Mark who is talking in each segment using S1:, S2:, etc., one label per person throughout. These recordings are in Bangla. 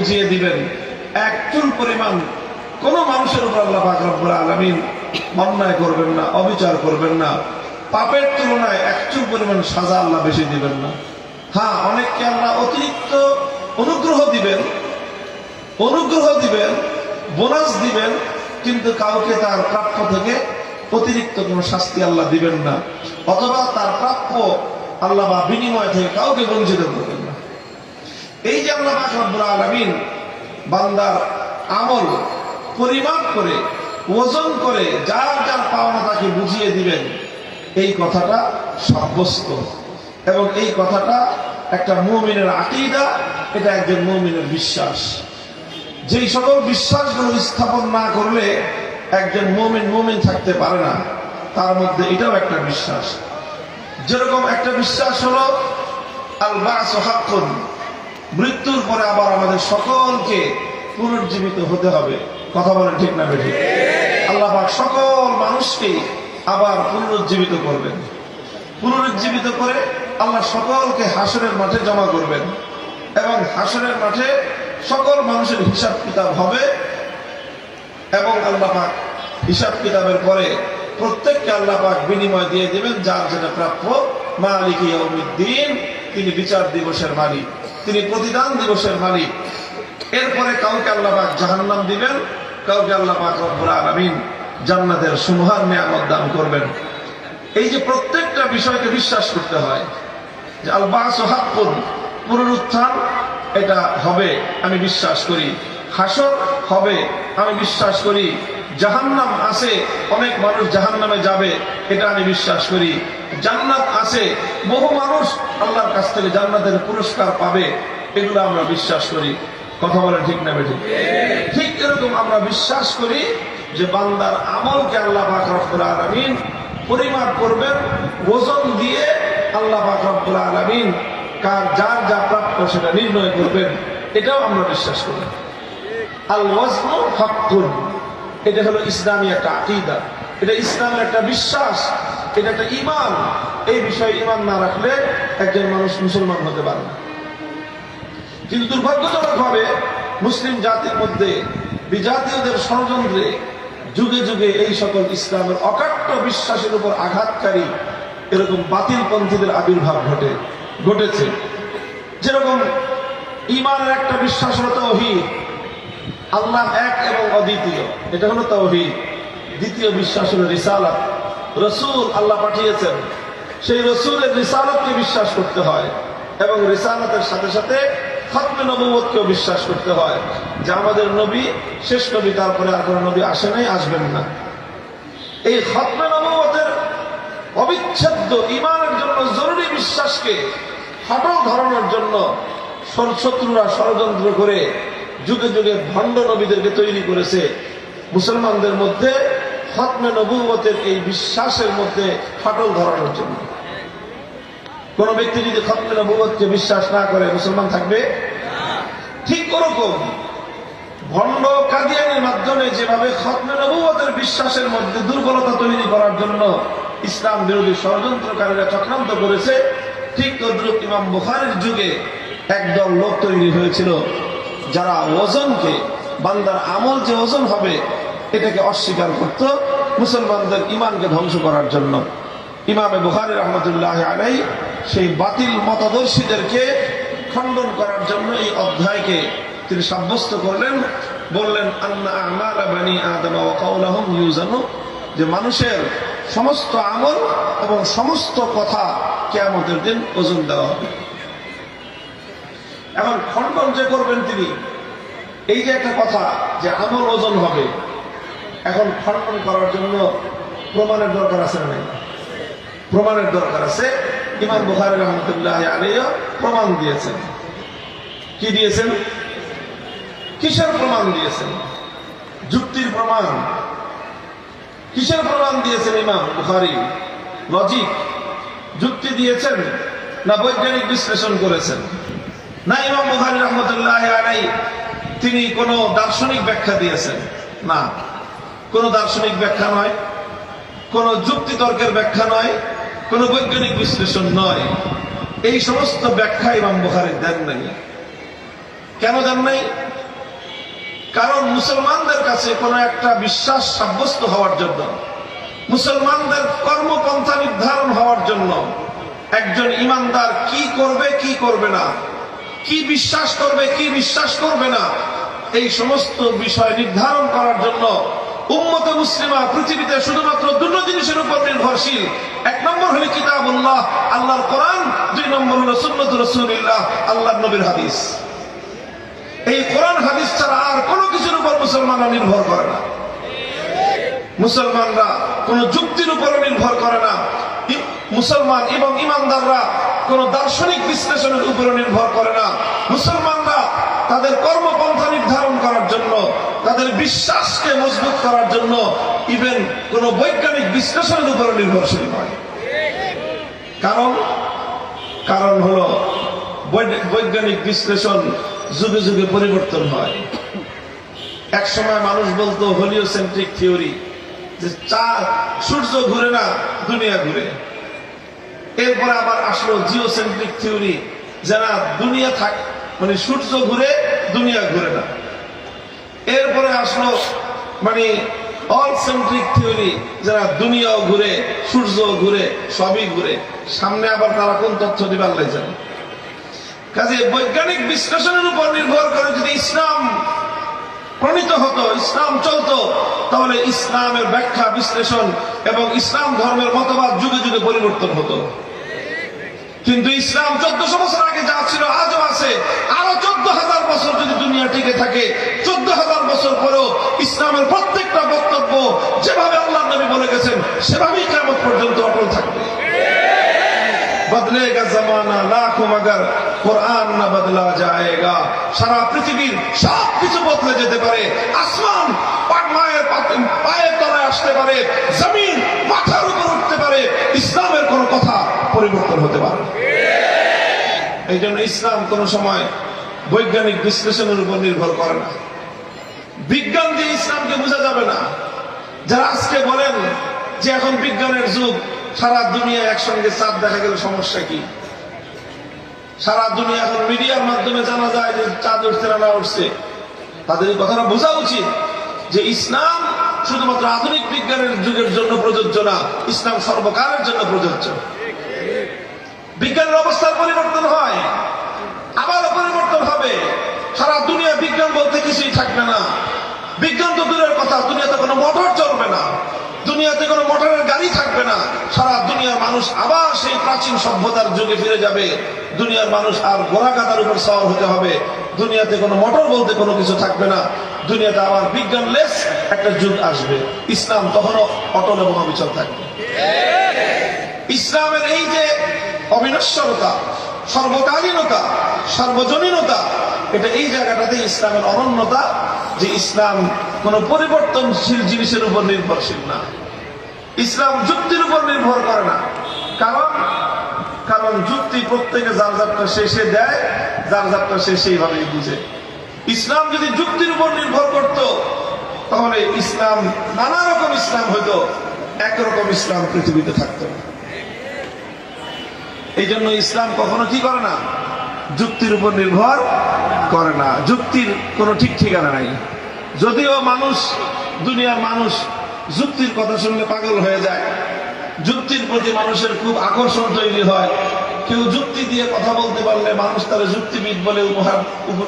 S1: বুঝিয়ে দিবেন। এক চুল পরিমাণ কোন মানুষের উপর আল্লাহ পাক রব্বুল আলামিন অন্যায় করবেন না, অবিচার করবেন না। পাপের তুলনায় এক চুল পরিমাণ সাজা আল্লাহ বেশি দিবেন না। হ্যাঁ অনেককে আল্লাহ অতিরিক্ত অনুগ্রহ দিবেন অনুগ্রহ দিবেন, বোনাস দিবেন, কিন্তু কাউকে তার প্রাপ্য থেকে অতিরিক্ত কোনো শাস্তি আল্লাহ দিবেন না। অথবা তার প্রাপ্য আল্লাহ বা বিনিময় থেকে কাউকে বঞ্চিত করবেন না। এই যে আল্লাহ পাক রব্বুল আলামিন বান্দার আমল পরিমাপ করে, ওজন করে, যার যার পাওনা তাকে বুঝিয়ে দিবেন, এই কথাটা সাব্যস্ত। এবং এই কথাটা একটা মুমিনের আকিদা, এটা একজন মুমিনের বিশ্বাস। যেই সকল বিশ্বাসগুলো স্থাপন না করলে একজন মুমিন মুমিন থাকতে পারে না, তার মধ্যে এটাও একটা বিশ্বাস। যেরকম একটা বিশ্বাস হলো আল বাস হাক্কুন। মৃত্যুর পরে আবার আমাদের সকলকে পুনর্জীবিত হতে হবে। কথা বলেন ঠিক না বেঠিক? আল্লাহ সকল মানুষকে আবার পুনরুজ্জীবিত করবেন। পুনরুজ্জীবিত করে আল্লাহ সকলকে হাসরের মাঠে জমা করবেন। এবং হাসরের মাঠে সকল মানুষের হিসাব কিতাব হবে। এবং আল্লাহ পাক হিসাব কিতাবের পরে প্রত্যেককে আল্লাহ পাক বিনিময় দিয়ে দেবেন, যার যেটা প্রাপ্য মালিক তিনি বিচার দিবসের মালিক। তিনি প্রতিদান দিবসের মালিক। এরপরে কাউকে আল্লাহ পাক জাহান্নাম দিবেন, কাউকে আল্লাহ পাক রব্বুল আলামিন জান্নাতের সুমহান নিয়ামত দান করবেন। এই যে প্রত্যেকটা বিষয়কে বিশ্বাস করতে হয়, যে আল বাস হাক্কুন, পুনরুত্থান, এটা হবে, আমি বিশ্বাস করি। হাসর হবে, আমি বিশ্বাস করি। জাহান্নাম আছে, অনেক মানুষ জাহান্নামে যাবে, এটা আমি বিশ্বাস করি। জান্নাত আছে। বহু মানুষ আল্লাহর কাছ থেকে জান্নাতের পুরস্কার পাবে, এগুলো আমরা বিশ্বাস করি। কথা বলেন ঠিক না বেঠিক? ঠিক এরকম আমরা বিশ্বাস করি যে বান্দার আমলকে আল্লাহ পাক রব্বুল আলামিন পরিমাপ করবেন, ওজন দিয়ে আল্লাহ পাক রব্বুল আলামিন কার যার যা প্রাপ্য সেটা নির্ণয় করবেন, এটাও আমরা বিশ্বাস করি। আল ওয়াজনু হাক্কুন। এটা হলো ইসলামী একটা আকিদা। এটা ইসলামের একটা বিশ্বাস। এটা একটা ইমান এই বিষয়ে ইমান না রাখলে একজন মানুষ মুসলমান হতে পারে কিন্তু দুর্ভাগ্যজনক ভাবে মুসলিম জাতির মধ্যে বিজাতীয়দের ষড়যন্ত্রে যুগে যুগে এই সকল ইসলামের অকাট্য বিশ্বাসের উপর আঘাতকারী এরকম বাতিল পন্থীদের আবির্ভাব ঘটে, ঘটেছে। যেরকম ইমানের একটা বিশ্বাস হলো তৌহিদ। আল্লাহ এক এবং অদ্বিতীয়। এটা হলো তৌহিদ। দ্বিতীয় বিশ্বাস হলো রিসালাত। রসুল আল্লাহ পাঠিয়েছেন। সেই রসুলের রিসালাতকে বিশ্বাস করতে হয় এবং রিসালাতের সাথে সাথে খতমে নবুয়তকেও বিশ্বাস করতে হয় যে আমাদের নবী, শেষ নবী, তারপরে আর কোনো নবী আসে নাই, আসবেন না। এই খতমে নবুয়তের অবিচ্ছেদ্য ইমানের জন্য, জরুরি বিশ্বাসকে ফাটল ধরানোর জন্য শত্রুরা ষড়যন্ত্র করে যুগে যুগে ভণ্ড নবীদেরকে তৈরি করেছে। মুসলমানদের মধ্যে খতমে নবুয়তের এই বিশ্বাসের মধ্যে ফাটল ধরানোর জন্য। কোন ব্যক্তি যদি খতমে নবুয়তকে বিশ্বাস না করে, মুসলমান থাকবে? ঠিক ওরকম। ভণ্ড কাদিয়ানির মাধ্যমে যেভাবে খতমে নবুয়তের বিশ্বাসের মধ্যে দুর্বলতা তৈরি করার জন্য ইসলাম বিরোধী ষড়যন্ত্রকারীরা চক্রান্ত করেছে, ঠিক তদ্রুপ ইমাম বুখারের যুগে একদল লোক তৈরি হয়েছিল, যারা ওজনকে, বান্দার আমল যে ওজন হবে এটাকে অস্বীকার করত মুসলমানদের ইমানকে ধ্বংস করার জন্য। ইমামে বুখারি রহমতুল্লাহ আলাই সেই বাতিল মতাদর্শীদেরকে খণ্ডন করার জন্য এই অধ্যায়কে তিনি সাব্যস্ত করলেন। বললেন যে মানুষের সমস্ত আমল এবং সমস্ত কথা কেয়ামতের দিন ওজন দেওয়া হবে। এখন খণ্ডন যে করবেন তিনি, এই যে একটা কথা যে আমল ওজন হবে এখন খণ্ডন করার জন্য প্রমাণের দরকার আছে না প্রমাণের দরকার আছে। ইমাম বুখারি রহমতুল্লাহ আলিয়া প্রমাণ দিয়েছেন। কি দিয়েছেন? কিসের প্রমাণ দিয়েছেন? যুক্তির প্রমাণ। কিসের প্রমাণ দিয়েছেন ইমাম বুখারি? লজিক। যুক্তি দিয়েছেন না বৈজ্ঞানিক বিশ্লেষণ করেছেন? না ইমাম বুখারি রহমতুল্লাহ আলাই তিনি কোনো দার্শনিক ব্যাখ্যা দিয়েছেন? না। কোনো দার্শনিক ব্যাখ্যা নয়, কোনো যুক্তি তর্কের ব্যাখ্যা নয়, কোনো বৈজ্ঞানিক বিশ্লেষণ নয়। এই সমস্ত ব্যাখ্যা ইমাম বুখারি দেন নাই। কেন যান নাই? কারণ মুসলমানদের কাছে কোনো একটা বিশ্বাস সাব্যস্ত হওয়ার জন্য, মুসলমানদের কর্মপন্থা নির্ধারণ হওয়ার জন্য একজন ইমানদার কি করবে কি করবে না, কি বিশ্বাস করবে, কি বিশ্বাস করবে না, এই সমস্ত বিষয় নির্ধারণ করার জন্য উম্মত মুসলিমা পৃথিবীতে শুধুমাত্র দুটো জিনিসের উপর নির্ভরশীল। এক নম্বর হলো কিতাবুল্লাহ, আল্লাহর কোরআন। দুই নম্বর হলো সুন্নত রসুলিল্লাহ আল্লাহ নবীর হাদিস। এই কোরআন হাদিস ছাড়া আর কোনো কিছুর উপর মুসলমানরা নির্ভর করে না। মুসলমানরা কোন যুক্তির উপর নির্ভর করে না। মুসলমান এবং ইমানদাররা কোন দার্শনিক বিশ্লেষণের উপরে নির্ভর করে না। মুসলমানরা তাদের কর্মপন্থা নির্ধারণ করার জন্য তাদের বিশ্বাসকে মজবুত করার জন্য ইভেন কোন বৈজ্ঞানিক বিশ্লেষণের উপরে নির্ভরশীল নয়। কারণ কারণ হলো বৈজ্ঞানিক বিশ্লেষণ যুগে যুগে পরিবর্তন হয়। এক সময় মানুষ বলতো হোলিওসেন্ট্রিক থিওরি যে চা, সূর্য ঘুরে না, দুনিয়া ঘুরে। এরপরে আবার আসলো জিওসেন্ট্রিক থিওরি যারা দুনিয়া থাক মানে সূর্য ঘুরে, দুনিয়া ঘুরে না। এরপরে আসলো মানে অল সেন্ট্রিক থিওরি যারা দুনিয়াও ঘুরে সূর্য ঘুরে, সবই ঘুরে। সামনে আবার তারা কোন তথ্য দিবার লাইছেন কাজে বৈজ্ঞানিক বিশ্লেষণের উপর নির্ভর করে যদি ইসলাম প্রণীত হতো, ইসলাম চলতো, তাহলে ইসলামের ব্যাখ্যা, বিশ্লেষণ এবং ইসলাম ধর্মের মতবাদ যুগে যুগে পরিবর্তন হতো। কিন্তু ইসলাম চোদ্দশো বছর আগে যা ছিল, আজও আছে। আরও চোদ্দ হাজার বছর যদি দুনিয়া টিকে থাকে চোদ্দ হাজার বছর পরেও ইসলামের প্রত্যেকটা বক্তব্য যেভাবে আল্লাহ নবী বলে গেছেন, সেভাবেই কেমন পর্যন্ত অটল থাকবে। বদলেগা জমানা পা- মায়ের পা- পায়ের তলায় আসতে পারে জমিন মাথার উপর উঠতে পারে ইসলামের কোনো কথা পরিবর্তন হতে পারে এই জন্য ইসলাম কোনো সময় বৈজ্ঞানিক বিশ্লেষণের উপর নির্ভর করে না। বিজ্ঞান দিয়ে ইসলামকে বোঝা যাবে না। যারা আজকে বলেন যে এখন বিজ্ঞানের যুগ, সারা দুনিয়া একসঙ্গে চাঁদ দেখা গেলে সমস্যা কি? সারা দুনিয়া এখন মিডিয়ার মাধ্যমে জানা যায় যে চাঁদ উঠছে না উঠছে। তাদের কথাটা বোঝা উচিত যে ইসলাম শুধুমাত্র আধুনিক বিজ্ঞানের যুগের জন্য প্রযোজ্য না, ইসলাম সর্বকালের জন্য প্রযোজ্য। বিজ্ঞানের অবস্থার পরিবর্তন হয়, আবারও পরিবর্তন হবে। সারা দুনিয়া বিজ্ঞান বলতে কিছুই থাকবে না। বিজ্ঞান তো দূরের কথা, দুনিয়াতে কোনো মোটর চলবে না। দুনিয়াতে কোনো মোটরের গাড়ি থাকবে না। সারা দুনিয়ার মানুষ আবার সেই প্রাচীন সভ্যতার যুগে ফিরে যাবে। দুনিয়ার মানুষ আর ঘোড়া গাদার উপর সওয়ার হতে হবে। দুনিয়াতে কোনো মোটর বলতে কোনো কিছু থাকবে না। দুনিয়াতে আবার বিজ্ঞানলেস একটা যুগ আসবে। ইসলাম তখনও অটল এবং অবিচল থাকবে। ইসলামের এই যে অবিনশ্বরতা, সর্বকালীনতা, সর্বজনীনতা। এটা এই জায়গাটাতে ইসলামের অনন্যতা, যে ইসলাম কোন পরিবর্তনশীল জিনিসের উপর নির্ভরশীল না। ইসলাম যুক্তির উপর নির্ভর করে না। কারণ কারণ যুক্তি প্রত্যেকে যার যাত্রা শেষে দেয়, যার যাত্রা সে সেইভাবেই বুঝে। ইসলাম যদি যুক্তির উপর নির্ভর করত, তাহলে ইসলাম নানা রকম ইসলাম হইতো, একরকম ইসলাম পৃথিবীতে থাকতো না। এই জন্য ইসলাম কখনো কি করে না? যুক্তির উপর নির্ভর করে না। যুক্তির কোনো ঠিক ঠিকানা নাই। যদিও মানুষ, দুনিয়ার মানুষ যুক্তির কথা শুনলে পাগল হয়ে যায়। যুক্তির প্রতি মানুষের খুব আকর্ষণ তৈরি হয়। কেউ যুক্তি দিয়ে কথা বলতে পারলে মানুষ তার যুক্তিবিদ বলে উপহার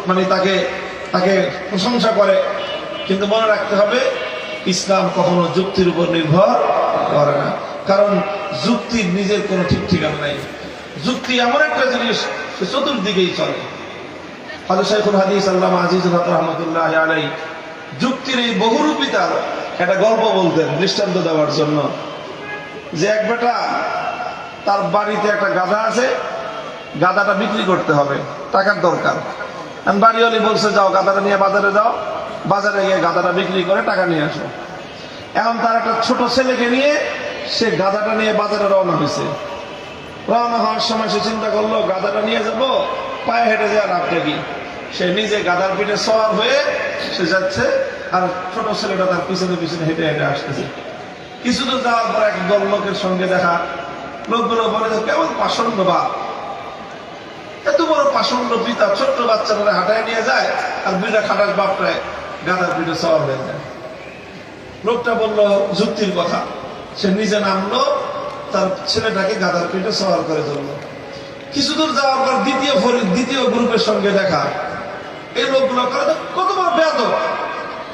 S1: মানে তাকে তাকে প্রশংসা করে। কিন্তু মনে রাখতে হবে, ইসলাম কখনো যুক্তির উপর নির্ভর করে না। কারণ যুক্তির নিজের কোনো ঠিক ঠিকানা নাই। যুক্তি এমন একটা জিনিস সে চতুর্দিকেই চলে। হজরত শাইখুল হাদিস আল্লাহ আজিজ রহমতুল্লাহ আলাই যুক্তির এই বহুরূপিতার একটা গল্প বলতেন দৃষ্টান্ত দেওয়ার জন্য যে এক বেটা তার বাড়িতে একটা গাধা আছে, গাধাটা বিক্রি করতে হবে, টাকার দরকার। আমি বাড়িওয়ালি বলছে, যাও গাধাটা নিয়ে বাজারে যাও। বাজারে গিয়ে গাধাটা বিক্রি করে টাকা নিয়ে আসো। এখন তার একটা ছোট ছেলেকে নিয়ে সে গাধাটা নিয়ে বাজারে রওনা হয়েছে। রওনা হওয়ার সময় সে চিন্তা করল, গাধাটা নিয়ে যাব, পায়ে হেঁটে যাওয়ার লাভটা কি সে নিজে গাধার পিঠে সওয়ার হয়ে সে যাচ্ছে আর ছোট ছেলেটা তার পিছনে পিছনে হেঁটে হেঁটে আসতেছে। কিছু যাওয়ার পর এক দল লোকের সঙ্গে দেখা, লোকগুলো বলে যে কেমন পাষণ্ড বা এত বড় পাষণ্ড পিতা ছোট্ট বাচ্চারা হাঁটায় নিয়ে যায় আর দুইটা খাটাস বাপটায় গাদার পিঠে সওয়ার হয়ে যায়। লোকটা বলল, যুক্তির কথা। সে নিজে নামলো তার ছেলেটাকে গাদার পিঠে সওয়ার করে ধরলো। কিছু দূর যাওয়ার পর দ্বিতীয় দ্বিতীয় গ্রুপের সঙ্গে দেখা। এই লোকগুলো করে কত বড় বেদ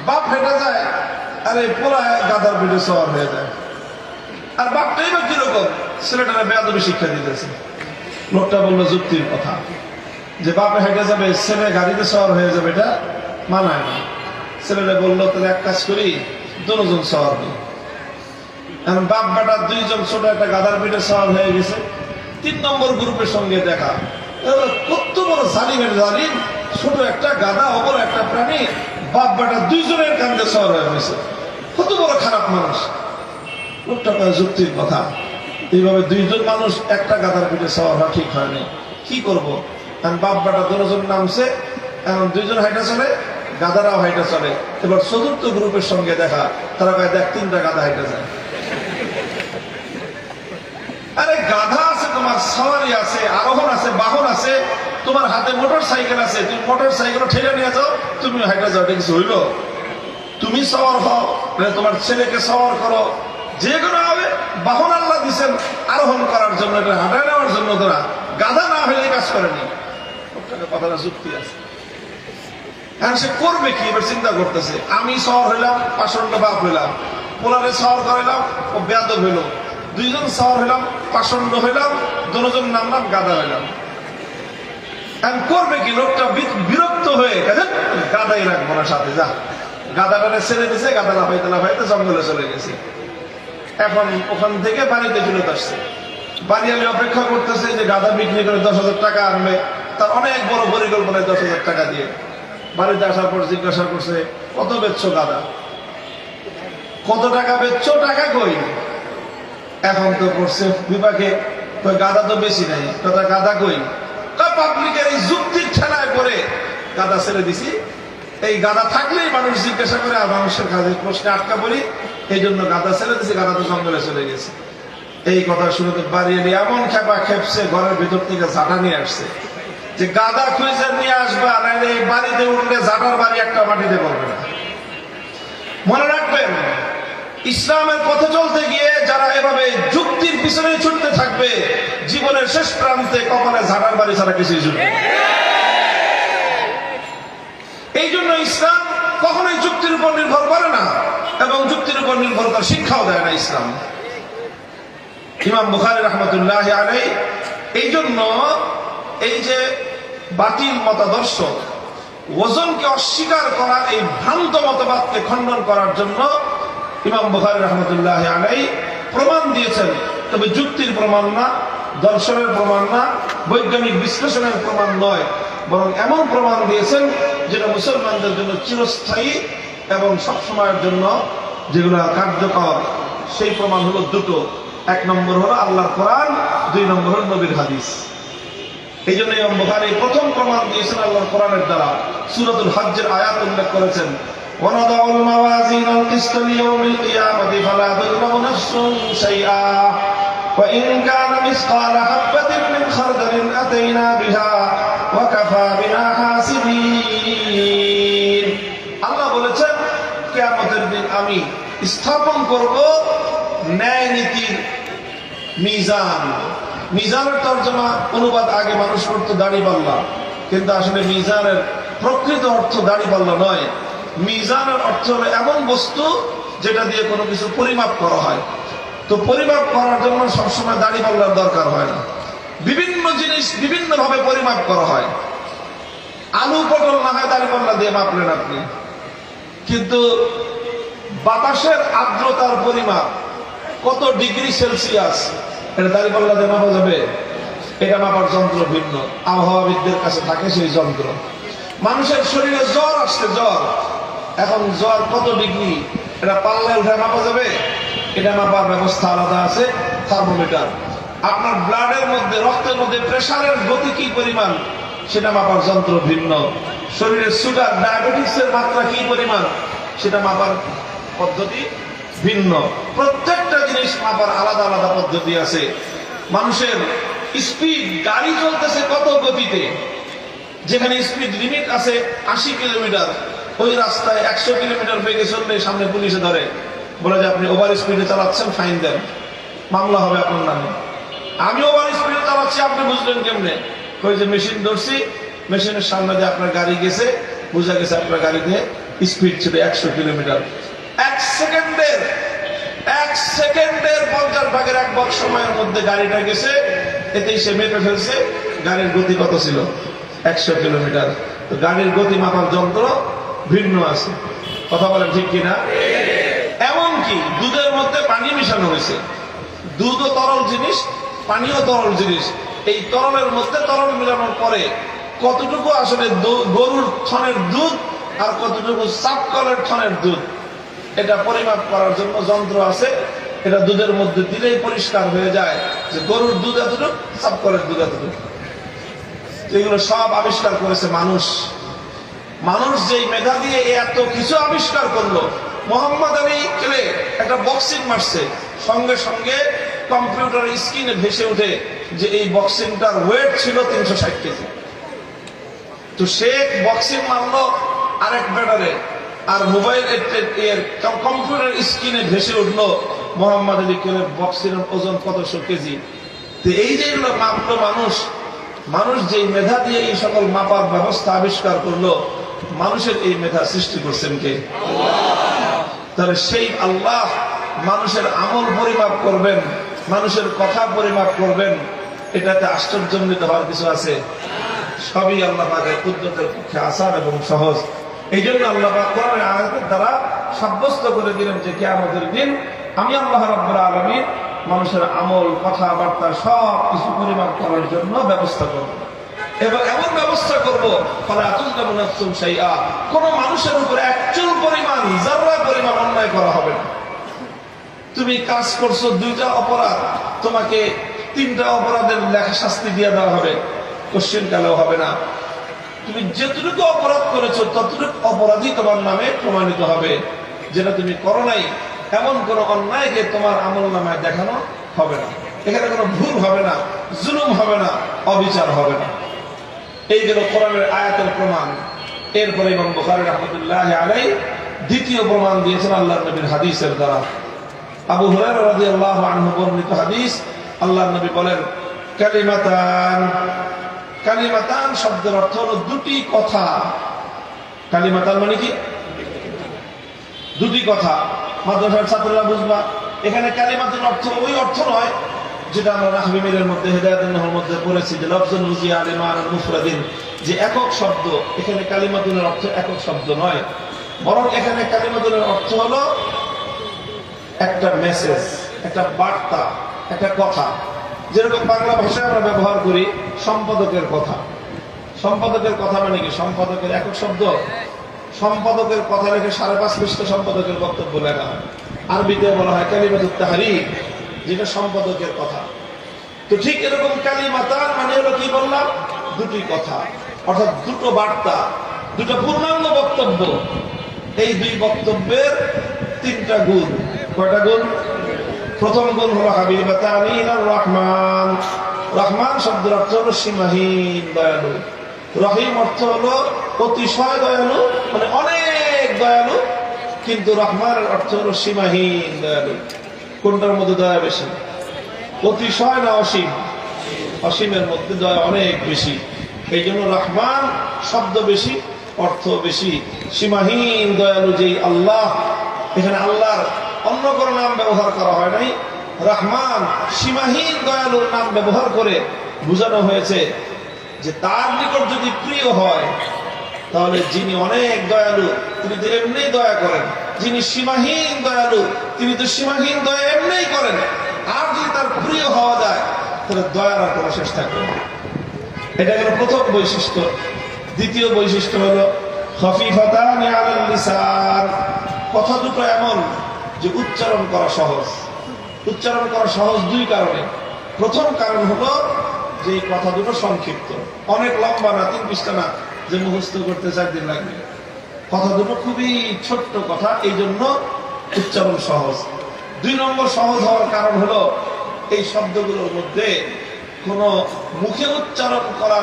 S1: বাপ হেঁটে যায়, আরে পোলা গাদার পিঠে সওয়ার হয়ে যায়। আর বাপটাই বা কীরকম? ছেলেটারা বেদবি শিক্ষা দিতেছে। লোকটা বলল, যুক্তির কথা। যে বাপে হেঁটে যাবে, ছেলে গাড়িতে সওয়ার হয়ে যাবে, এটা মানায় না। ছেলেটা বলল, তাহলে এক কাজ করি দুজন সওয়ার হই এখন বাপ দুইজন ছোট একটা গাদার পিঠে হয়ে গেছে। তিন নম্বর গ্রুপের সঙ্গে দেখা। কত বড় জালিম, ছোট একটা অপর একটা প্রাণী, বাপ দুইজনের কান্দে হয়ে গেছে। কত বড় খারাপ মানুষ। যুক্তির কথা। এইভাবে দুইজন মানুষ একটা গাদার পিঠে হওয়া ঠিক হয়নি কি করব? কারণ বাপ বেটা দুজন নামছে, এখন দুইজন হাইটা চলে গাদারাও হাইটা চলে। এবার চতুর্থ গ্রুপের সঙ্গে দেখা। তারা দেখ, তিনটা গাদা হাইটা যায়। আরে গাধা আছে তোমার, সাওয়ারি আছে, আরোহণ আছে, বাহন আছে, তোমার হাতে মোটর সাইকেল আছে, তুমি মোটর সাইকেল ঠেলে নিয়ে যাও তুমি হাইটা যাও কিছু হইল তুমি সওয়ার হও তোমার ছেলেকে সওয়ার করো। যে কোনো হবে বাহন আল্লাহ দিচ্ছেন আরোহণ করার জন্য হাঁটায় নেওয়ার জন্য তোরা। গাধা না হলে কাজ করেনি। কথাটা যুক্তি আছে। এখন সে করবে কি? এবার চিন্তা করতেছে। আমি শহর হইলাম, পাষণ্ড বাপ হইলাম। পোলারে শহর করাইলাম, ও বেদ হইল। দুইজন শহর হইলাম, পাষণ্ড হইলাম দুজন নামলাম, গাদা হইলাম। এখন করবে কি? লোকটা বিরক্ত হয়ে গাদাই রাখব না সাথে, যা। গাদাটারে ছেড়ে দিছে গাদা লাফাইতে লাফাইতে জঙ্গলে চলে গেছে। এখন ওখান থেকে বাড়িতে ফেরত আসছে। বাড়ি আমি অপেক্ষা করতেছে যে গাদা বিক্রি করে দশ হাজার টাকা আনবে। তার অনেক বড় পরিকল্পনায় দশ হাজার টাকা দিয়ে। বাড়িতে আসার পর জিজ্ঞাসা করছে, কত বেচছো গাদা? কত টাকা বেচছো? টাকা কই? এখন তো করছে বিপাকে, কই গাদা তো বেশি নাই, কথা গাদা কই? পাবলিকের এই যুক্তির ঠেলায় পরে গাদা ছেড়ে দিছি। এই গাদা থাকলেই মানুষ জিজ্ঞাসা করে, আর মানুষের কাজে প্রশ্নে আটকা পড়ি? এই জন্য গাদা ছেড়ে দিছি, গাদা তো জঙ্গলে চলে গেছে। এই কথা শুনে তো বাড়ি এনে এমন খেপা খেপছে, ঘরের ভিতর থেকে ঝাঁটা নিয়ে আসছে। যে গাদা খুঁজে নিয়ে আসবা নাহলে এই বাড়িতে উঠলে ঝাঁটার বাড়ি একটা মাটিতে পড়বে না। মনে রাখবেন ইসলামের পথে চলতে গিয়ে যারা এভাবে যুক্তির পিছনে ছুটতে থাকবে, জীবনের শেষ প্রান্তে কখনো ঝাড়ার বাড়ি ছাড়া কিছুই ছুটবে এই জন্য ইসলাম কখনোই যুক্তির উপর নির্ভর করে না এবং যুক্তির উপর নির্ভর করে শিক্ষাও দেয় না ইসলাম। ইমাম বুখারি রহমতুল্লাহ আলাই এই জন্য এই যে বাতিল মতাদর্শ, ওজনকে অস্বীকার করা, এই ভ্রান্ত মতবাদকে খণ্ডন করার জন্য ইমাম বুখারি রহমতুল্লাহ আলাই প্রমাণ দিয়েছেন, তবে যুক্তির প্রমাণ না, দর্শনের প্রমাণ না, বৈজ্ঞানিক বিশ্লেষণের প্রমাণ নয়, বরং এমন প্রমাণ দিয়েছেন যেটা মুসলমানদের জন্য চিরস্থায়ী এবং সবসময়ের জন্য যেগুলো কার্যকর, সেই প্রমাণ হলো দুটো। এক নম্বর হলো আল্লাহর কোরআন, দুই নম্বর হল নবীর হাদিস। এই জন্য ইমাম প্রথম প্রমাণ দিয়েছেন আল্লাহর কোরআনের দ্বারা। সূরাতুল হজ্জের আয়াত উল্লেখ করেছেন ونضع الموازين القسط ليوم القيامة فلا تظلم نفس شيئا وإن كان مثقال حبة من خردل أتينا بها وكفى بنا حاسبين আল্লাহ বলেছেন কিয়ামতের দিন আমি স্থাপন করব ন্যায় নীতির মিজান মিজানের তর্জমা অনুবাদ আগে মানুষ করতো দাড়ি পাল্লা কিন্তু আসলে মিজানের প্রকৃত অর্থ দাড়ি পাল্লা নয় মিজানের অর্থ হলো এমন বস্তু যেটা দিয়ে কোনো কিছু পরিমাপ করা হয়। তো পরিমাপ করার জন্য সবসময় দাড়ি পাল্লার দরকার হয় না। বিভিন্ন জিনিস বিভিন্ন ভাবে পরিমাপ করা হয়। আলু পটল না হয় দাড়ি পাল্লা দিয়ে মাপলেন আপনি। কিন্তু বাতাসের আর্দ্রতার পরিমাপ কত ডিগ্রি সেলসিয়াস, এটা দাঁড়িপাল্লা দিয়ে মাপা যাবে? এটা মাপার যন্ত্র ভিন্ন। আবহাওয়াবিদদের কাছে থাকে সেই যন্ত্র। মানুষের শরীরে জ্বর আসছে জ্বর। এখন জ্বর কত ডিগ্রি? এটা পাল্লায় উঠে মাপা যাবে? এটা মাপার ব্যবস্থা আলাদা আছে থার্মোমিটার আপনার ব্লাডের মধ্যে, রক্তের মধ্যে প্রেশারের গতি কি পরিমাণ? সেটা মাপার যন্ত্র ভিন্ন। শরীরে সুগার ডায়াবেটিসের মাত্রা কি পরিমাণ? সেটা মাপার পদ্ধতি ভিন্ন। প্রত্যেকটা জিনিস মাপার আলাদা আলাদা পদ্ধতি আছে। মানুষের স্পিড গাড়ি চলতেছে কত গতিতে? যেখানে স্পিড লিমিট আছে আশি কিলোমিটার ওই রাস্তায় একশো কিলোমিটার বেগে চললে সামনে পুলিশে ধরে। বলে যে, আপনি ওভার স্পিডে চালাচ্ছেন ফাইন দেন। মামলা হবে আপনার নামে। আমি ওভার স্পিডে চালাচ্ছি, আপনি বুঝলেন কেমনে? ওই যে মেশিন ধরছি মেশিনের সামনে দিয়ে আপনার গাড়ি গেছে, বোঝা গেছে আপনার গাড়িতে স্পিড ছিল একশো কিলোমিটার। এক সেকেন্ডের এক সেকেন্ডের পঞ্চাশ ভাগের এক ভাগ সময়ের মধ্যে গাড়িটা গেছে, এতেই সে মেপে ফেলছে, গাড়ির গতি কত ছিল? একশো কিলোমিটার। তো গাড়ির গতি মাপার যন্ত্র ভিন্ন আছে। কথা বলেন ঠিক কিনা? এমনকি দুধের মধ্যে পানি মিশানো হয়েছে। দুধও তরল জিনিস, পানিও তরল জিনিস। এই তরলের মধ্যে তরল মিলানোর পরে কতটুকু আসলে গরুর থনের দুধ আর কতটুকু চাপকলের থনের দুধ? এটা পরিমাপ করার জন্য যন্ত্র আছে। এটা দুধের মধ্যে দিলেই পরিষ্কার হয়ে যায় যে গরুর দুধ এতটুকু চাপকলের দুধ এতটুকু। এগুলো সব আবিষ্কার করেছে মানুষ। মানুষ যেই মেধা দিয়ে এত কিছু আবিষ্কার করল, মোহাম্মদ আলী খেলে একটা বক্সিং মারছে, সঙ্গে সঙ্গে কম্পিউটার স্ক্রিনে ভেসে উঠে যে এই বক্সিংটার ওয়েট ছিল তিনশো ষাট কেজি। তো সে বক্সিং মারলো আরেক ব্যাটারে, আর মোবাইল এর কম্পিউটার স্ক্রিনে ভেসে উঠল মোহাম্মদ আলী খেলে বক্সিং ওজন কতশো কেজি। তো এই যে মাপলো মানুষ মানুষ যে মেধা দিয়ে এই সকল মাপার ব্যবস্থা আবিষ্কার করল মানুষের এই মেধা সৃষ্টি করছেন কে? তাহলে সেই আল্লাহ মানুষের আমল পরিমাপ করবেন, মানুষের কথা পরিমাপ করবেন, এটাতে আশ্চর্যান্বিত হওয়ার কিছু আছে? সবই আল্লাহ পাকের পক্ষে আসান এবং সহজ। এই জন্য আল্লাহ আয়াতের দ্বারা সাব্যস্ত করে দিলেন যে কেয়ামতের দিন আমি আল্লাহ রাব্বুল আলামিন মানুষের আমল, কথাবার্তা সব কিছু পরিমাপ করার জন্য ব্যবস্থা করব। এবার এমন ব্যবস্থা করব কোন মানুষের উপরে একচুল পরিমাণ জাররা পরিমাণ অন্যায় করা হবে না। তুমি কাজ করছ দুইটা অপরাধ, তোমাকে তিনটা অপরাধের লেখা শাস্তি দিয়ে দেওয়া হবে কোশ্চেন কালেও হবে না। তুমি যেটুকু অপরাধ করেছ, ততটুকু অপরাধী তোমার নামে প্রমাণিত হবে, যেটা তুমি করো নাই। এমন কোন অন্যায়কে তোমার আমল নামায় দেখানো হবে না। এখানে কোনো ভুল হবে না, জুলুম হবে না, অবিচার হবে না। এই গেল কোরআনের আয়াতের প্রমাণ। এরপরে ইমাম বুখারী রহমতুল্লাহ আলাই দ্বিতীয় প্রমাণ দিয়েছেন আল্লাহ নবীর হাদিসের দ্বারা। আবু হুরায়রা রাদিয়াল্লাহু আনহু বর্ণিত হাদিস আল্লাহ নবী বলেন, কালিমাতান কালিমাতান শব্দের অর্থ হলো দুটি কথা। কালিমাতান মানে কি? দুটি কথা। মাদ্রাসার ছাত্ররা বুঝবা, এখানে কালিমাতের অর্থ, ওই অর্থ নয় যেটা আমরা রাহবি মিলের মধ্যে হেদায়তের মধ্যে পড়েছি, যে লফজুল মুজিয়া আলিমান মুফরাদিন, যে একক শব্দ, এখানে কালিমাতুলের অর্থ একক শব্দ নয়। বরং এখানে কালিমাতুলের অর্থ হলো একটা মেসেজ একটা বার্তা, একটা কথা। যেরকম বাংলা ভাষায় আমরা ব্যবহার করি, সম্পাদকের কথা। সম্পাদকের কথা মানে কি? সম্পাদকের একক শব্দ। সম্পাদকের কথা রেখে সাড়ে পাঁচ পৃষ্ঠ সম্পাদকের বক্তব্য লেখা হয়। আরবিতে বলা হয় কালিমাতুত তাহারি যেটা সম্পাদকের কথা। তো ঠিক এরকম কালিমাতার মানে হলো কি বললাম? দুটি কথা। অর্থাৎ দুটো বার্তা, দুটো পূর্ণাঙ্গ বক্তব্য। এই দুই বক্তব্যের তিনটা গুণ। কয়টা গুণ? প্রথম গুণ হলো হাবিবাতানিন আর রহমান। রহমান শব্দের অর্থ হলো সীমাহীন দয়ালু। রহিম অর্থ হলো অতিশয় দয়ালু মানে অনেক দয়ালু, কিন্তু রহমানের অর্থ হলো সীমাহীন দয়ালু। কোনটার মধ্যে দয়া বেশি? অতিশয় না অসীম? অসীমের মধ্যে দয়া অনেক বেশি। এই জন্য রহমান শব্দ বেশি, অর্থ বেশি। সীমাহীন, দয়ালু যেই আল্লাহ, এখানে আল্লাহর অন্য কোনো নাম ব্যবহার করা হয় নাই। রহমান সীমাহীন, দয়ালুর নাম ব্যবহার করে বোঝানো হয়েছে যে তার নিকট যদি প্রিয় হয়, তাহলে যিনি অনেক দয়ালু, তিনি তো এমনি দয়া করেন। যিনি সীমাহীন দয়ালু, তিনি তো সীমাহীন দয়া এমনি করেন। আর যদি তার প্রিয় হওয়া যায়, তাহলে দয়ার আর কোনো শেষ থাকবে এটা গেল প্রথম বৈশিষ্ট্য। দ্বিতীয় বৈশিষ্ট্য হলো কথা দুটো এমন যে উচ্চারণ করা সহজ। উচ্চারণ করা সহজ দুই কারণে। প্রথম কারণ হলো যে কথা দুটো সংক্ষিপ্ত। অনেক লম্বা না, তিন পৃষ্ঠা না, যে মুখস্থ করতে চার দিন লাগবে। কথা দুটো খুবই ছোট্ট কথা এই জন্য উচ্চারণ সহজ। দুই নম্বর সহজ হওয়ার কারণ হলো, এই শব্দগুলোর মধ্যে কোনো মুখে উচ্চারণ করার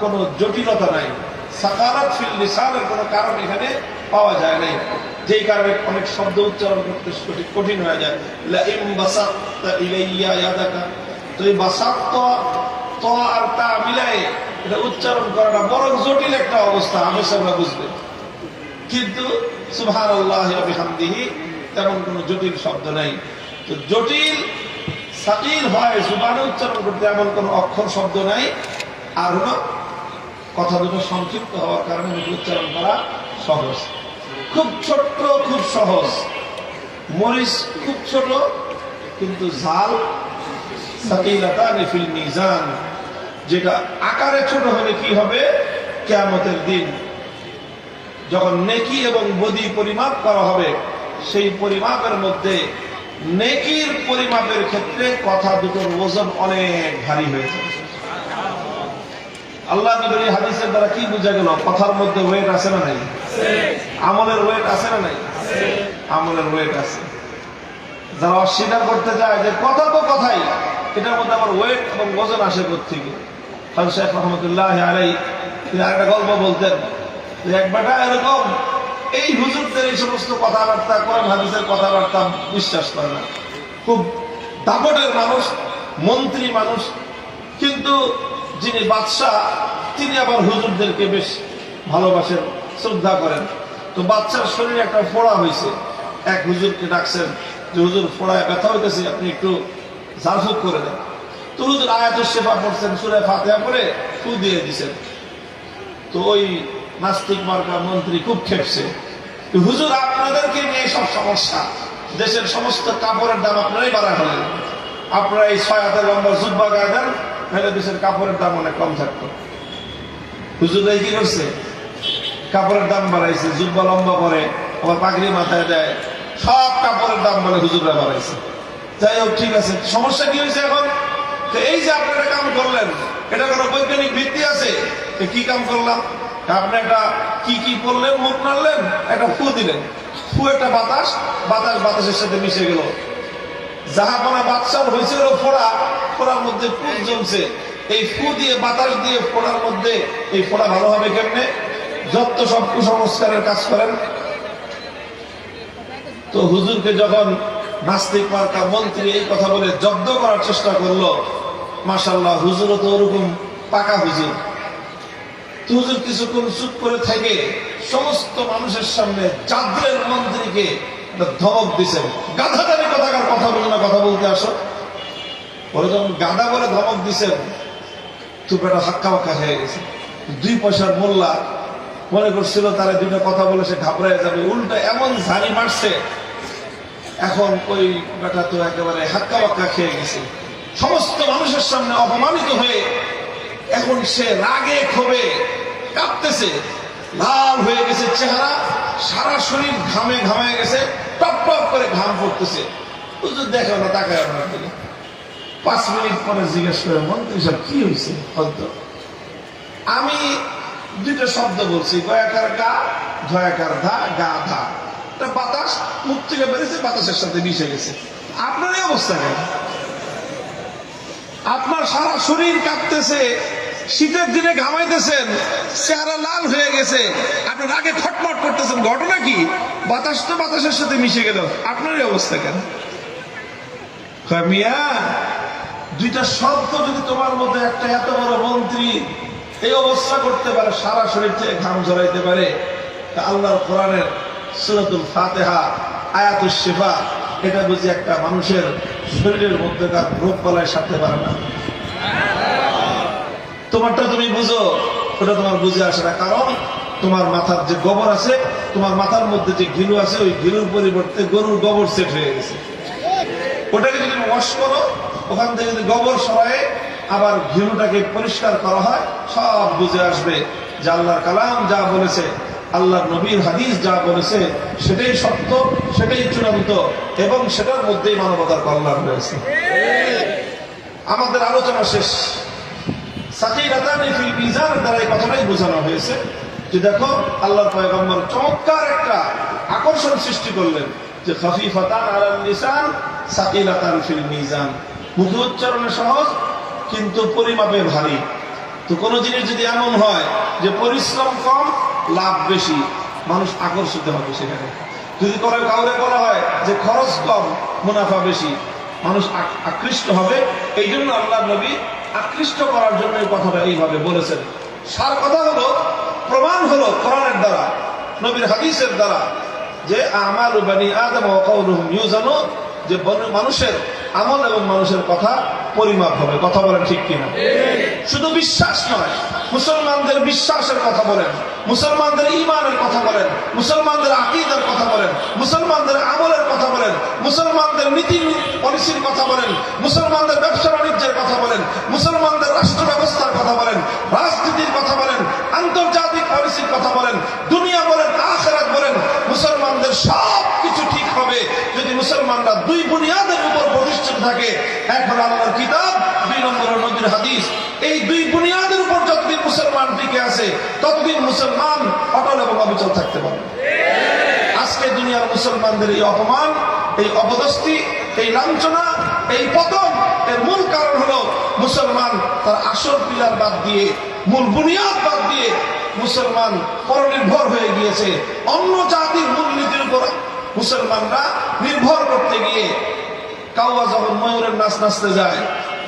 S1: কোনো জটিলতা নাই। সাকারাত ফিল কোনো কারণ এখানে পাওয়া যায় নাই। যেই কারণে অনেক শব্দ উচ্চারণ করতে কঠিন- কঠিন হয়ে যায়। বাসাত্তা তো এই বাসাত ত আর তা মিলাই এটা উচ্চারণ করাটা বড় জটিল একটা অবস্থা, আমি আমরা বুঝবে। কিন্তু সুভার আল্লাহ তেমন কোনো জটিল শব্দ নাই। তো জটিল সাকিল হয় সুবানে উচ্চারণ করতে এমন কোনো অক্ষর শব্দ নাই। আর কথা দুটো সংক্ষিপ্ত হওয়ার কারণে উচ্চারণ করা সহজ। খুব ছোট্ট, খুব সহজ। মরিচ খুব ছোট, কিন্তু ঝাল। সাকিলাতা ফিল মিজান। যেটা আকারে ছোট হলে কি হবে? কেয়ামতের দিন যখন নেকি এবং বদি পরিমাপ করা হবে, সেই পরিমাপের মধ্যে নেকির পরিমাপের ক্ষেত্রে কথা দুটোর ওজন অনেক ভারী হয়েছে আল্লাহ নবীর হাদিসের দ্বারা কি বোঝা গেল? কথার মধ্যে ওয়েট আছে না নাই? আমলের ওয়েট আছে না নাই? আমলের ওয়েট আছে। যারা অস্বীকার করতে চায় যে কথা তো কথাই এটার মধ্যে আমার ওয়েট এবং ওজন আসে থেকে হাজর শেখ রহমতুল্লাহ আলাই তিনি আরেকটা গল্প বলতেন। যে এক এরকম এই হুজুরদের এই সমস্ত কথাবার্তা, কোরআন হাদিসের কথাবার্তা বিশ্বাস করে না। খুব দাপটের মানুষ, মন্ত্রী মানুষ, কিন্তু যিনি বাদশাহ, তিনি আবার হুজুরদেরকে বেশ ভালোবাসেন শ্রদ্ধা করেন। তো বাচ্চার শরীরে একটা ফোড়া হয়েছে। এক হুজুরকে ডাকছেন যে, হুজুর, ফোড়ায় ব্যথা হইতেছে, আপনি একটু ঝাড়ফুঁক করে দেন। তো হুজুর আয়াতুর সেবা পড়ছেন, সুরে ফাতেহা করে ফু দিয়ে দিছেন। তো ওই নাস্তিক মার্কা মন্ত্রী খুব খেপছে। হুজুর, আপনাদেরকে নিয়ে সব সমস্যা। দেশের সমস্ত কাপড়ের দাম আপনারাই বাড়া হলেন আপনারা এই ছয় হাতের লম্বা জুব্বা গায়ে দেন নাহলে দেশের কাপড়ের দাম অনেক কম থাকতো। হুজুর, এই কি করছে? কাপড়ের দাম বাড়াইছে, জুব্বা লম্বা করে আবার পাগড়ি মাথায় দেয়। সব কাপড়ের দাম বলে হুজুররা বাড়াইছে। যাই হোক, ঠিক আছে। সমস্যা কি হয়েছে এখন? তো এই যে আপনারা কাম করলেন, এটা কোনো বৈজ্ঞানিক ভিত্তি আছে? কি কাম করলাম? আপনি একটা কি কি করলেন, মুখ নাড়লেন, একটা ফু দিলেন। ফু একটা বাতাস বাতাস বাতাসের সাথে মিশে গেল। জাহাপনা বাদশার হয়েছিল ফোড়া, ফোড়ার মধ্যে পুর জমছে। এই ফু দিয়ে, বাতাস দিয়ে ফোড়ার মধ্যে এই ফোড়া ভালো হবে কেমনে? যত সব কুসংস্কারের কাজ করেন। তো হুজুরকে যখন নাস্তিক মার্কা মন্ত্রী এই কথা বলে জব্দ করার চেষ্টা করল মাসাল্লাহ হুজুরও তো ওরকম পাকা হুজুর। হুজুর কিছুক্ষণ চুপ করে থেকে, সমস্ত মানুষের সামনে চাঁদের মন্ত্রীকে ধমক দিছেন গাধাদারি কথাকার কথা বলে না, কথা বলতে আসো। পরে যখন গাদা বলে ধমক দিছেন চুপেটা হাক্কা বাক্কা হয়ে গেছে। দুই পয়সার মোল্লা মনে করছিল তারা দুটো কথা বলে সে ঘাবড়ায় যাবে। উল্টা এমন ঝাড়ি মারছে, এখন ওই বেটা তো একেবারে হাক্কা বাক্কা খেয়ে গেছে। সমস্ত মানুষের সামনে অপমানিত হয়ে এখন সে রাগে ক্ষোভে কাঁপতেছে। লাল হয়ে গেছে চেহারা, সারা শরীর ঘামে ঘামে গেছে, টপ টপ করে ঘাম পড়তেছে হুজুর দেখো না আপনার দিকে। পাঁচ মিনিট পরে জিজ্ঞেস করে, মন্ত্রী সাহেব, কি হয়েছে? হয়তো আমি দুইটা শব্দ বলছি গয়াকার গা ধয়াকার ধা, গা ধা। এটা বাতাস, মুখ থেকে বেরিয়েছে, বাতাসের সাথে মিশে গেছে। আপনার এই অবস্থা কেন আপনার সারা শরীর কাঁপতেছে শীতের দিনে ঘামাইতেছেন, চেহারা লাল হয়ে গেছে। আপনার রাগে খটমট করতেছেন, ঘটনা কি? বাতাস তো বাতাসের সাথে মিশে গেল। আপনার অবস্থা কেন? মিয়া, দুইটা শব্দ যদি তোমার মধ্যে একটা এত বড় মন্ত্রী এই অবস্থা করতে পারে, সারা শরীর থেকে ঘাম ঝরাইতে পারে আল্লাহর কোরআনের সুরাতুল ফাতেহা আয়াতুল শিফা, এটা বুঝি একটা মানুষের শরীরের মধ্যেকার রোগ বলায় সারতে পারে না। তোমারটা তুমি বুঝো। ওটা তোমার বুঝে আসে না। কারণ তোমার মাথার যে গোবর আছে, তোমার মাথার মধ্যে যে ঘিলু আছে, ওই ঘিলুর পরিবর্তে গরুর গোবর সেট হয়ে গেছে। ওটাকে যদি ওয়াশ করো, ওখান থেকে যদি গোবর সরায়ে আবার ঘিলুটাকে পরিষ্কার করা হয়, সব বুঝে আসবে যে আল্লাহর কালাম যা বলেছে আল্লাহ নবীর হাদিস যা বলেছে, সেটাই সত্য, সেটাই চূড়ান্ত এবং সেটার মধ্যেই মানবতার কল্যাণ রয়েছে। আমাদের আলোচনা শেষ। দ্বারা এই কথাটাই বোঝানো হয়েছে দেখো একটা আকর্ষণ সৃষ্টি করলেন যে সহজ, কিন্তু পরিমাপে ভারী। তো কোনো জিনিস যদি এমন হয় যে পরিশ্রম কম, লাভ বেশি, মানুষ আকর্ষিত হবে সেখানে। যদি করে কাউরে বলা হয় যে খরচ কম, মুনাফা বেশি, মানুষ আক- আকৃষ্ট হবে এই জন্য আল্লাহ নবী আকৃষ্ট করার জন্য এই কথাটা এইভাবে বলেছেন। সার কথা হলো প্রমাণ হলো কোরআনের দ্বারা নবীর হাদিসের দ্বারা যে আমার বানি আদম ইউজানো যে মানুষের আমল এবং মানুষের কথা পরিমাপ হবে। কথা বলেন ঠিক কিনা? শুধু বিশ্বাস নয় মুসলমানদের বিশ্বাসের কথা বলেন। মুসলমানদের ইমানের কথা বলেন, মুসলমানদের আকিদার কথা বলেন, মুসলমানদের আমলের কথা বলেন, মুসলমানদের নীতি পলিসির কথা বলেন, মুসলমানদের ব্যবসা বাণিজ্যের কথা বলেন, মুসলমানদের রাষ্ট্র ব্যবস্থার কথা বলেন, রাজনীতির কথা বলেন, আন্তর্জাতিক পলিসির কথা বলেন, দুনিয়া বলেন, আখেরাত বলেন মুসলমানদের সব কিছু ঠিক হবে। যদি মুসলমানরা দুই বুনিয়াদের উপর প্রতিষ্ঠিত থাকে এক হলো আল্লাহর কিতাব, দুই নম্বর নবীর হাদিস, এই দুই বুনিয়াদের উপর যতদিন মুসলমান টিকে আছে, ততদিন মুসলমান অটল এবং অবিচল থাকতে পারবে। আজকে দুনিয়ার মুসলমানদের এই অপমান, এই অপদস্তি এই লাঞ্ছনা, এই পতন, এর মূল কারণ হলো মুসলমান তার আসল পিলার বাদ দিয়ে, মূল বুনিয়াদ বাদ দিয়ে মুসলমান পরনির্ভর হয়ে গিয়েছে। অন্য জাতির মূলনীতির উপর মুসলমানরা নির্ভর করতে গিয়ে কাউয়া যখন ময়ূরের নাচ নাচতে যায়,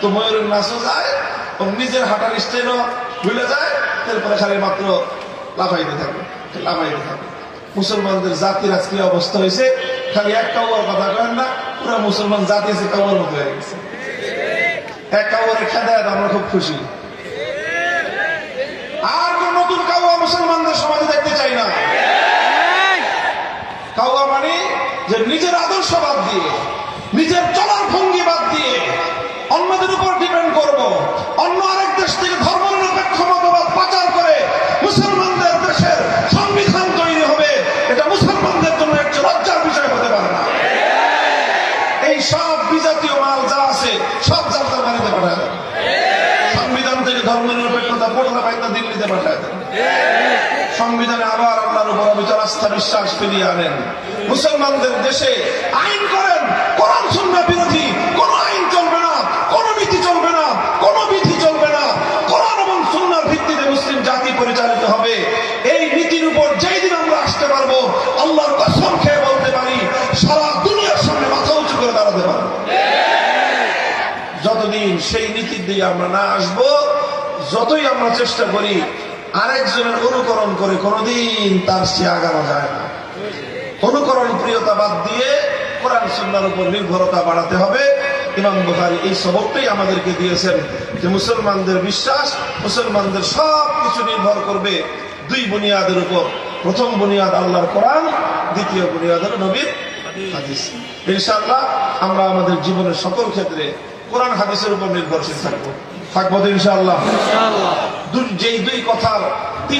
S1: তো ময়ূরের নাচও যায় ও নিজের হাঁটার স্টাইলও ভুলে যায় তারপরে খালি মাত্র লাফাইতে থাকে লাফাইতে থাকে। মুসলমানদের জাতির আজকে অবস্থা হয়েছে, খালি এক কাউয়ার কথা কেন না, পুরো মুসলমান জাতি আছে কাউয়ার মতো হয়ে গেছে। এক কাউয়ারের খেদায় আমরা খুব খুশি। আর নতুন কাউয়া মুসলমানদের সমাজে দেখতে চাই না। কাউয়া মানে যে নিজের আদর্শবাদ দিয়ে নিজের চলার ভঙ্গি বাদ দিয়ে অন্যদের উপর ডিপেন্ড করব অন্য আরেক দেশ থেকে ধর্ম নিরপেক্ষ মতবাদ পাচার করে মুসলমানদের দেশের সংবিধান তৈরি হবে এটা মুসলমানদের জন্য একটা লজ্জার বিষয় হতে পারে না এই সব বিজাতীয় মাল যা আছে সব জানতার বাড়িতে পাঠায় দেন সংবিধান থেকে ধর্ম নিরপেক্ষতা পড়লে পাইতা দিল্লিতে পাঠায় দেন সংবিধানে আবার আল্লাহর উপর অবিচল আস্থা বিশ্বাস ফিরিয়ে আনেন। মুসলমানদের দেশে আইন করেন, কোরআন শূন্য বিরোধী, কোন আইন চলবে না, কোন নীতি চলবে না, কোন বিধি চলবে না। কোরআন এবং সুন্নার ভিত্তিতে মুসলিম জাতি পরিচালিত হবে। এই নীতির উপর যেই দিন আমরা আসতে পারব, আল্লাহর কসম খেয়ে বলতে পারি, সারা দুনিয়ার সামনে মাথা উঁচু করে দাঁড়াতে পারব। যতদিন সেই নীতির দিকে আমরা না আসব, যতই আমরা চেষ্টা করি আরেকজনের অনুকরণ করে কোনোদিন তার সে আগানো যায় না। অনুকরণ প্রিয়তা বাদ দিয়ে কোরআন সন্ন্যার উপর নির্ভরতা বাড়াতে হবে। ইমাম বুখারি এই সবকটাই আমাদেরকে দিয়েছেন যে মুসলমানদের বিশ্বাস, মুসলমানদের সব কিছু নির্ভর করবে দুই বুনিয়াদের উপর। প্রথম বুনিয়াদ আল্লাহর কোরআন, দ্বিতীয় বুনিয়াদ হলো নবীর হাদিস। ইনশাআল্লাহ আমরা আমাদের জীবনের সকল ক্ষেত্রে কোরআন, হাদিসের উপর নির্ভরশীল থাকব। থাকব তো ইনশাআল্লাহ। দুই- যেই দুই কথার